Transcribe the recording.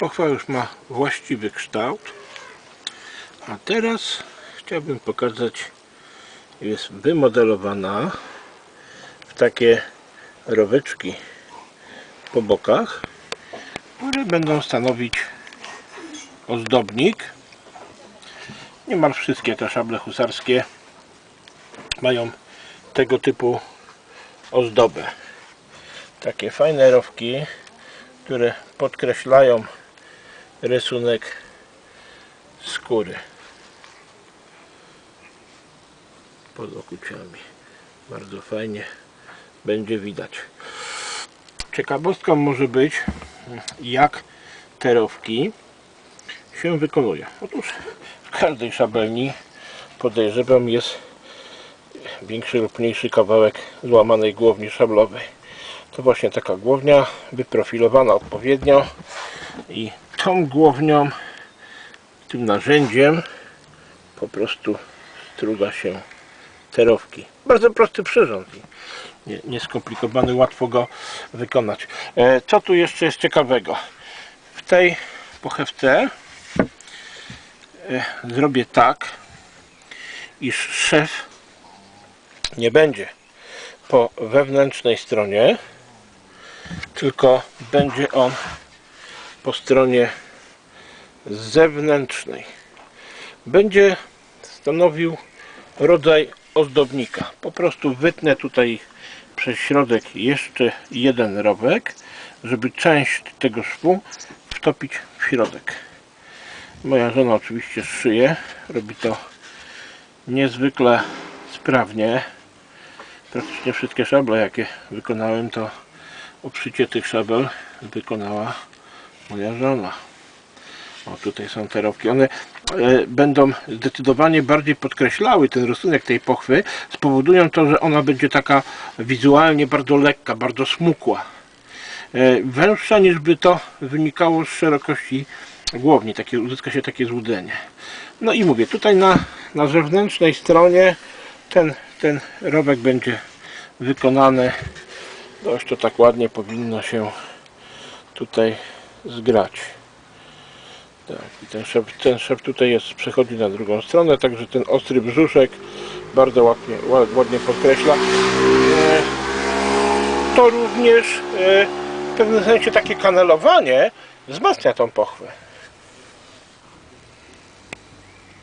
Pochwa już ma właściwy kształt. A teraz chciałbym pokazać, jest wymodelowana w takie roweczki po bokach, które będą stanowić ozdobnik. Niemal wszystkie te szable husarskie mają tego typu ozdobę. Takie fajne rowki, które podkreślają rysunek skóry pod okuciami. Bardzo fajnie będzie widać. Ciekawostką może być, jak te rowki się wykonuje. Otóż w każdej szabelni podejrzewam jest większy lub mniejszy kawałek złamanej głowni szablowej. To właśnie taka głownia wyprofilowana odpowiednio i tą głownią, tym narzędziem po prostu struga się terowki. Bardzo prosty przyrząd. Nie, nieskomplikowany, łatwo go wykonać. E, co tu jeszcze jest ciekawego? W tej pochewce e, zrobię tak, iż szef nie będzie po wewnętrznej stronie, tylko będzie on po stronie zewnętrznej. Będzie stanowił rodzaj ozdobnika. Po prostu wytnę tutaj przez środek jeszcze jeden rowek, żeby część tego szwu wtopić w środek. Moja żona oczywiście szyje, robi to niezwykle sprawnie. Praktycznie wszystkie szable jakie wykonałem to obszycie tych szabel wykonała moja żona. O, tutaj są te rowki. One e, będą zdecydowanie bardziej podkreślały ten rysunek tej pochwy. Spowodują to, że ona będzie taka wizualnie bardzo lekka, bardzo smukła. E, węższa niż by to wynikało z szerokości głowni. Takie, uzyska się takie złudzenie. No i mówię, tutaj na, na zewnętrznej stronie ten, ten rowek będzie wykonany dość to tak ładnie powinno się tutaj zgrać. Tak, i ten szep, ten szep tutaj jest, przechodzi na drugą stronę, także ten ostry brzuszek bardzo ładnie, ład- ładnie podkreśla. E, To również e, w pewnym sensie takie kanelowanie wzmacnia tą pochwę.